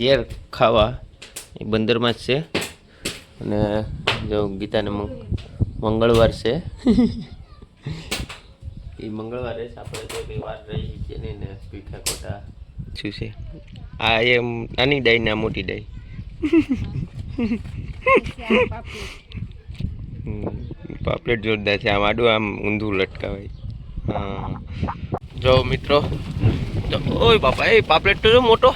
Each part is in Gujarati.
ઘેર ખાવા. એ બંદરમાં જ છે. અને જો ગીતાને મંગળવાર છે. એ મંગળવારે જ આપણે તો કંઈ વાર રહી છે નહીં ને પીઠા ખોટા શું છે? આ એમ નાની ડાઈ ને મોટી ડાઈ પાપલેટ જોરદાર છે. આમ આડું આમ ઊંધું લટકાવાય. હા. જો મિત્રો ઓય બાપા એ પાપલેટ તો મોટો.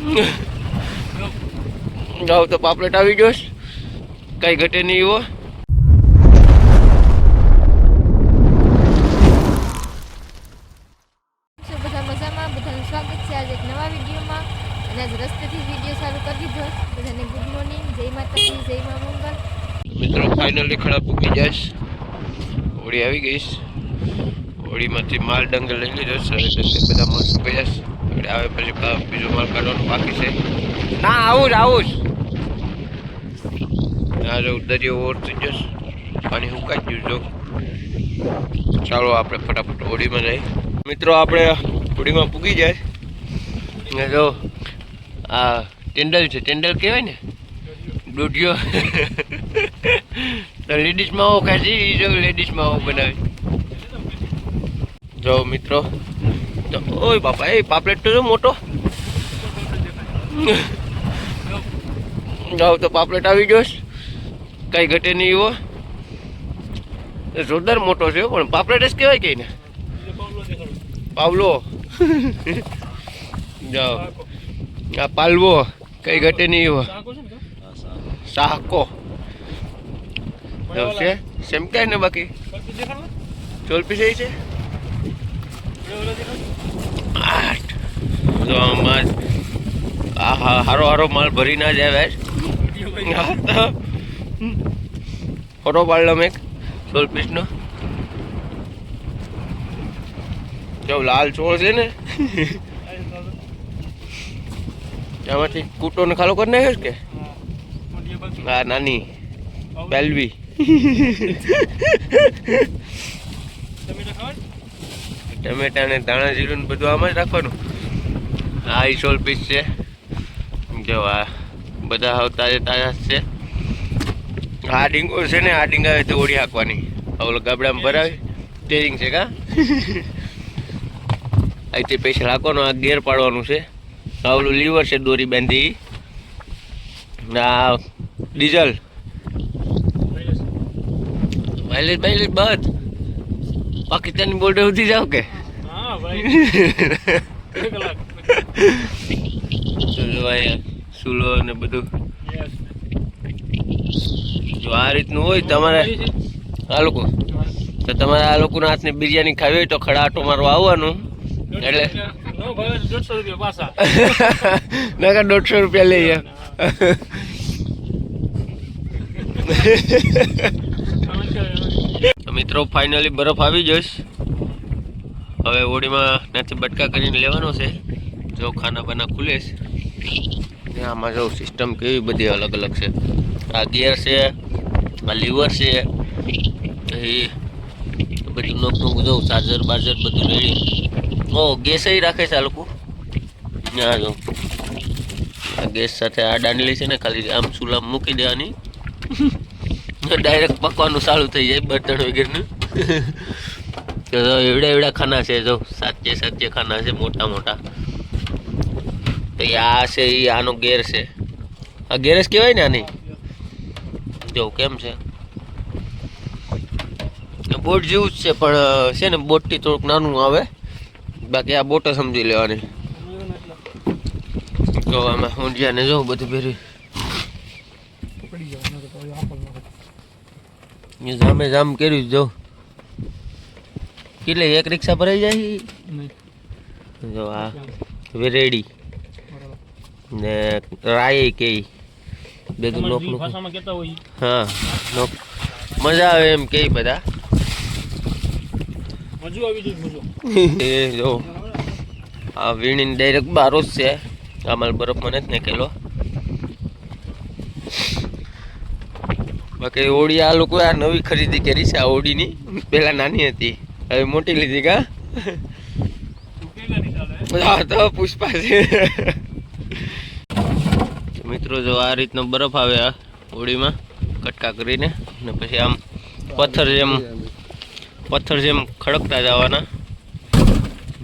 જાઓ તો પાપલેટ આવી ગયો છે. કઈ ઘટે નહીં એવો. બધા મજામાં? બધાનું સ્વાગત છે આજે એક નવા વિડીયોમાં. અને આજ રસ્તેથી વીડિયો સારું કરી દીધો છે. બધાને ગુડ મોર્નિંગ જય માતાજી જય મા મંગલ. મિત્રો ફાઇનલી ખડા પૂકી જઈશ હોળી આવી ગઈશ હોળીમાંથી માલ ડંગર લઈ લીધો છે. બધા મસ્ત ગયા જશે હવે આવે પછી બીજો માલ કાઢવાનો બાકી છે. ના આવું જ આવું જ. આ જો દરિયો ઓર થઈ જશે પાણી હુકાઈ ગયું જો. ચાલો આપણે ફટાફટ હોડીમાં જઈએ. મિત્રો આપણે હોડીમાં પૂગી જાય. ને જો આ ટેન્ડલ છે ટેન્ડલ કહેવાય ને? દોઢિયો. તો લેડીઝમાં આવો ખાધી જો લેડીઝમાં માવો બનાવે. જો મિત્રો ઓય બાપા એ પાપલેટ તો મોટો. જાવ તો પાપલેટ આવી ગયો કઈ ઘટે નહીં એવો. જોરદાર મોટો છે પણ પાપલેટ જ કહેવાય કઈ ને પાવલો. જાઓ. આ પાલવો કઈ ઘટે નહીં એવો. સાહકો. છે? સેમ કાંઈ ને બાકી? ચોલપી છે? આઠ. તો આમાં હારો હારો માલ ભરી ના જાય ફોટો પાડલો મેં ચોલ પીસનો. જો લાલ ચોળ છે ને આમાંથી કૂટો ને ખાલો કરી નાખ્યો કે? હા નાની પેલવી. ટમેટા ને ધાણા જીરું ને બધું આમાં જ રાખવાનું. આ ઇસોલ પીસ છે. જો આ બધા હાવ તાજા તાજા છે. આ ડીંગો છે ને આ ડીંગા તો ઓળી હાંકવાની. ઓલો ગાબડામાં ભરાવી. ટેરિંગ છે કા? અહીંથી પૈસા રાખવાનો આ ગેર પાડવાનું છે. આવલું લીવર છે દોરી બાંધી. આ ડીઝલ. માઇલેજ માઇલેજ બધ પાકિસ્તાની બોર્ડર સુધી જાવ કે? તો ભાઈ. સુલો ને બધું. જો આ રીતનું હોય તમારે આ લોકો તો તમારે આ લોકોના હાથની બિરયાની ખાવી હોય તો ખડા આટો મારવા આવવાનું. એટલે રૂપિયા. દોઢસો રૂપિયા લઈએ મિત્રો ફાઇનલી બરફ આવી જઈશ હવે હોળીમાં ત્યાંથી બટકા કરીને લેવાનો છે. જો ખાના બાના ખુલે છે. આમાં જો સિસ્ટમ કેવી બધી અલગ અલગ છે. આ ગિયર છે, આ લીવર છે. એ બધું નોકનું બધું ચાર્જર બાર્જર બધું રેડી ઓ, ગેસ રાખે છે આ લોકો. ત્યાં જો. આ ગેસ સાથે આ દાંડલી છે ને ખાલી આમ ચૂલા મૂકી દેવાની. ડાયરેક્ટ પકવાનું ચાલુ થઈ જાય બટણ વગેરેનું. તો એવડા એવડા ખાના છે જો સાચે સાચે ખાના છે મોટા મોટા. તો આ છે એ આનો ગેર છે. આ ગેરેજ કહેવાય ને આની? જો કેમ છે? બોટ જેવું જ છે પણ છે ને બોટથી થોડુંક નાનું આવે. બાકી આ બોટ સમજી લેવાની. તો આમાં ઊંધિયા ને જો બધું ભેરી એ જામે જામ કર્યું જો. કેટલે એક રિક્ષા ભરાઈ જાય જો આ વેરેડી. ને રાય કે બધું હોય હા નોક. મજા આવે એમ કે બધા. મજુ આવી જો. આ વીણીને ડાયરેક્ટ બારો જ છે. આમાં બરફમાં નથી નાખેલો. બાકી ઓડી આ લોકો આ નવી ખરીદી કરી છે આ ઓડીની. પેલા નાની હતી. હવે મોટી લીધી કા? હા તો પુષ્પા છે. મિત્રો જો આ રીતનો બરફ આવે આ હોળીમાં કટકા કરીને ને પછી આમ પથ્થર જેમ પથ્થર જેમ ખડકતા જવાના.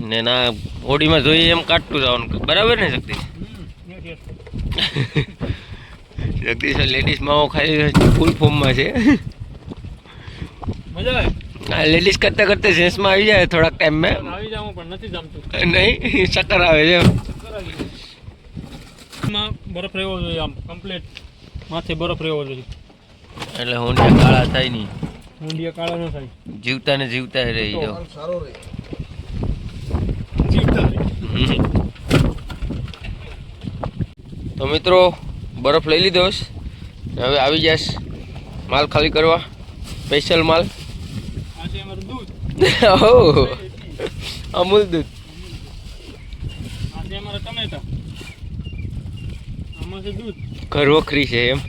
ને ના હોળીમાં જોઈએ એમ કાટતું જવાનું. બરાબર ને જગદીશ જગદીશ લેડીઝ માવો ખાલી ફૂલ ફોર્મમાં છે. મજા આવે? આ લેડીઝ કરતા કરતા જેન્ટ્સમાં આવી જાય થોડાક ટાઈમમાં આવી જાઉં પણ નથી જમતું. નહીં ચક્કર આવે છે બરફ રહેવો જોઈએ આમ કમ્પ્લીટ માથે બરફ રહેવો જોઈએ. એટલે હોંડિયા કાળા થાય નહીં. હોંડિયા કાળા ન થાય. જીવતા ને જીવતા રહી જાઓ. જીવતા રહે. હમ. તો મિત્રો બરફ લઈ લીધો હશે હવે આવી જશ માલ ખાલી કરવા. સ્પેશિયલ માલ. અમૂલ દૂધ. ઘર વખરી છે એમ.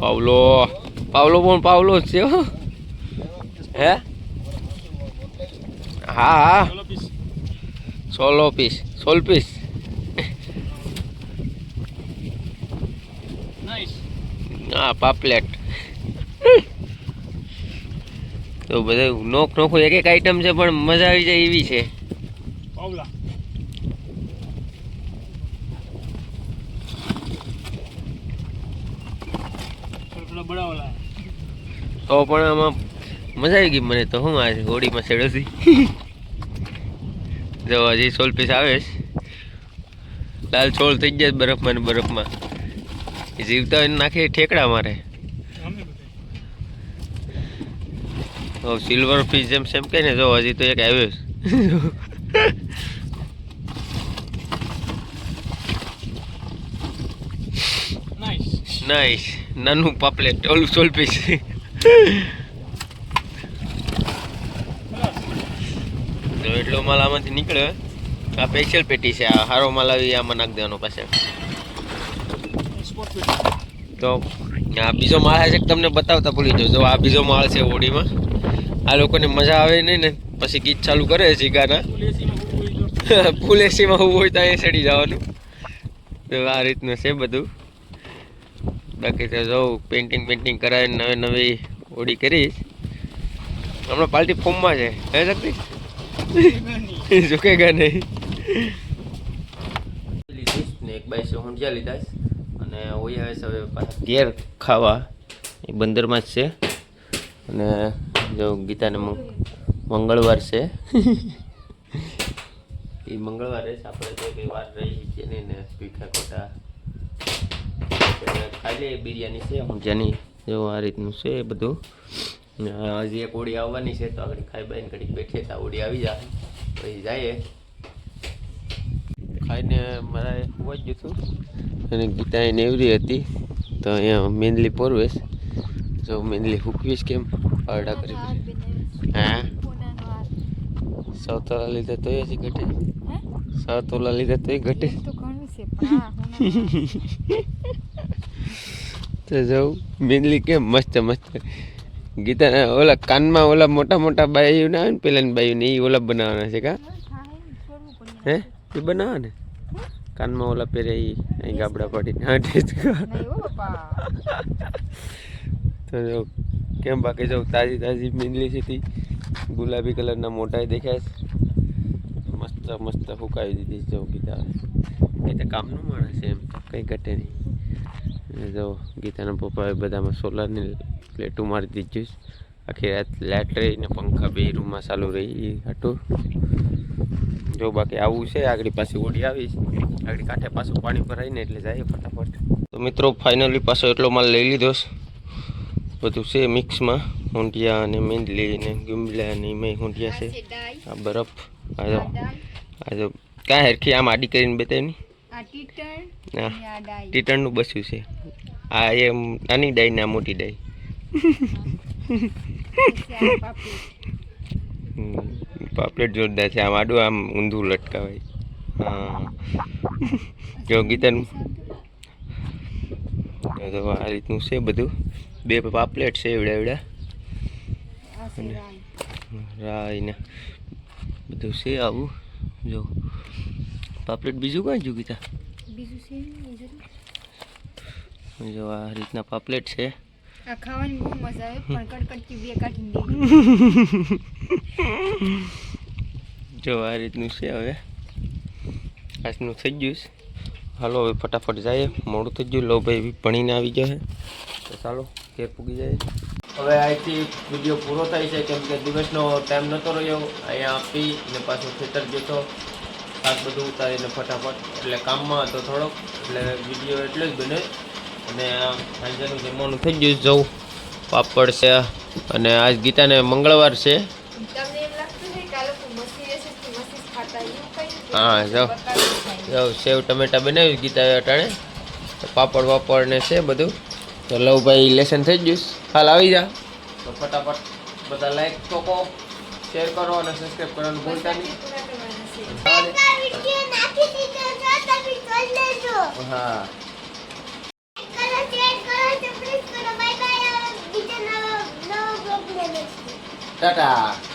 પાવલો. પાવલો પણ પાવલો જ છે, હે. હા? હા solo piece sole piece nice હા પાપલેટ. તો બધું નોખ નોખું એક એક આઈટમ છે પણ મજા આવી જાય એવી છે. તો પણ આમાં મજા આવી ગઈ મને તો હું આ હોળીમાં છેડોથી જો હજી સોલ પીસ આવે લાલ છોલ થઈ ગયા બરફમાં ને બરફમાં. જીવતા હોય ને નાખે ઠેકડા મારે. સિલ્વર ફિશ જેમ સેમ કહે ને જો હજી તો એક આવ્યો નાઈસ નાનું પાપલેટ, ઓલું સોલ પીસ તો એટલો માલ આમાંથી નીકળ્યો આ સ્પેશિયલ પેટી છે, આ હારો માલ આવી, આમાં નાખ દેવાનો પાસે તો આ બીજો માળ છે તમને બતાવતા ભૂલી જાઉં જો આ બીજો માળ છે હોડીમાં. આ લોકોને મજા આવે નહીં ને? પછી ગીત ચાલુ કરે છે હું જો ફૂલ એસીમાં હું હોય તો અહીંયા ચડી જવાનું. તો આ રીતનું છે બધું. બાકી તો જો પેઇન્ટિંગ પેઇન્ટિંગ કરાવીને નવી નવી હોડી કરીશ હમણાં પાર્ટી ફોર્મમાં છે. હે જગદીશ ઝુકેગા નહીં. એક બાઈસે ઊંધિયા લીધા અને ઓયા આવે છે હવે પાછા. ઘેર ખાવા. એ બંદરમાં જ છે. અને જો ગીતાને મંગળવાર છે. એ મંગળવારે છે. આપણે તો કંઈ વાર રહી છે નહીં ને પીઠા ખોટા. લઈએ બિરયાની છે. ઊંધિયાની જો આ રીતનું છે એ બધું. હજી એક ઓડી આવવાની છે તો આગળ ખાઈ બાઈને ઘડીક બેઠીએ તો ઓડી આવી જાય. પછી જઈએ. ખાઈને મારા હોવા જ હતું. અને ગીતા એને એવરી હતી. તો અહીંયા મેનલી પોરવેશ. જો મેનલી હૂકવીશ કેમ? પારડા કરી હા? સૌતોલા લીધે તો એ જ ઘટે. સૌ તોલા લીધે તો એ ઘટે. તો જવું મેનલી કેમ મસ્ત મસ્ત. ગીતા ઓલા કાનમાં ઓલા મોટા મોટા બાયું ના આવે ને પેલા બાયું ને એ ઓલા બનાવવાના છે કા? હે એ બનાવે ને કાનમાં ઓલા પહેરે એ અહીં ગાબડા પાડીને. હા ટેસ્ટ કર નહીં હો બાપા. તો કેમ બાકી જો તાજી તાજી મીંડલી છે ગુલાબી કલરના મોટા દેખાય છે. મસ્ત મસ્ત હુકાવી દીધી જો ગીતા. એ તો કામનું માણસ છે એમ કંઈ ઘટે નહીં. જો ગીતાના પપ્પાએ બધામાં સોલારની પ્લેટું મારી દીધું છે. આખી રાત લાઇટ રહી ને પંખા બે રૂમમાં ચાલુ રહી. એ હતું. જો બાકી આવું છે આગળ પાછી ઓડી આવી છે. આગળ કાંઠે પાછું પાણી ભરાય ને એટલે જાય ફટાફટ. તો મિત્રો ફાઇનલી પાછો એટલો માલ લઈ લીધો બધું છે મિક્સમાં ઊંધિયા અને મેંદલી ને ગીમલા ને એમાં ઊંધિયા છે. આ બરફ. આ આજો કાંઈ હરખી ક્યાં હેરખી આમ આડી કરીને બતાવી આ ટીટણ હા. અને આ ડાઈ. ટીટણનું બસ્યું છે. આ એમ નાની ડાઈ ને આ મોટી ડાઈ. પાપલેટ જોરદાર છે. આમ આડું આમ ઊંધું લટકાવાય. જો ગીતાનું તો આ રીતનું છે બધું. બે પાપલેટ છે એવડા એવડા. અને છે રાઈ રાઈ બધું છે આવું. જો પાપલેટ બીજું કાંઈ જો ગીતા? જો આ રીતના પાપલેટ છે. ખાવાની બહુ મજા આવે પણ કડકડતી બે કાઢીને જો આ રીતનું છે હવે. આજનું થઈ ગયું છે. હાલો હવે ફટાફટ જઈએ. મોડું થઈ ગયું. લો ભાઈ ભણીને આવી જશે તો ચાલો ઘેર પૂગી જાય હવે અહીંથી વીડિયો પૂરો થાય છે કેમ કે દિવસનો ટાઈમ નહોતો રહ્યો. અહીંયા આપી ને પાછું ખેતર ગયો હતો શાક બધું ઉતારીને ફટાફટ. એટલે કામમાં હતો થોડોક. એટલે વીડિયો એટલે જ બને. અને સાંજેનું જમવાનું થઈ ગયું જવું. પાપડ છે અને આજ ગીતાને મંગળવાર છે. હા. જાઓ. સેવ ટમેટા બનાવી ગીતા અટાણે. તો પાપડ વાપડ ને છે બધું. તો લવભાઈ લેસન થઈ ગયું હાલ આવી જા. તો ફટાફટ બધા લાઈક તો કહો શેર કરો અને સબસ્ક્રાઈબ કરવાનું ભૂલતા નહીં. હા. ટાટા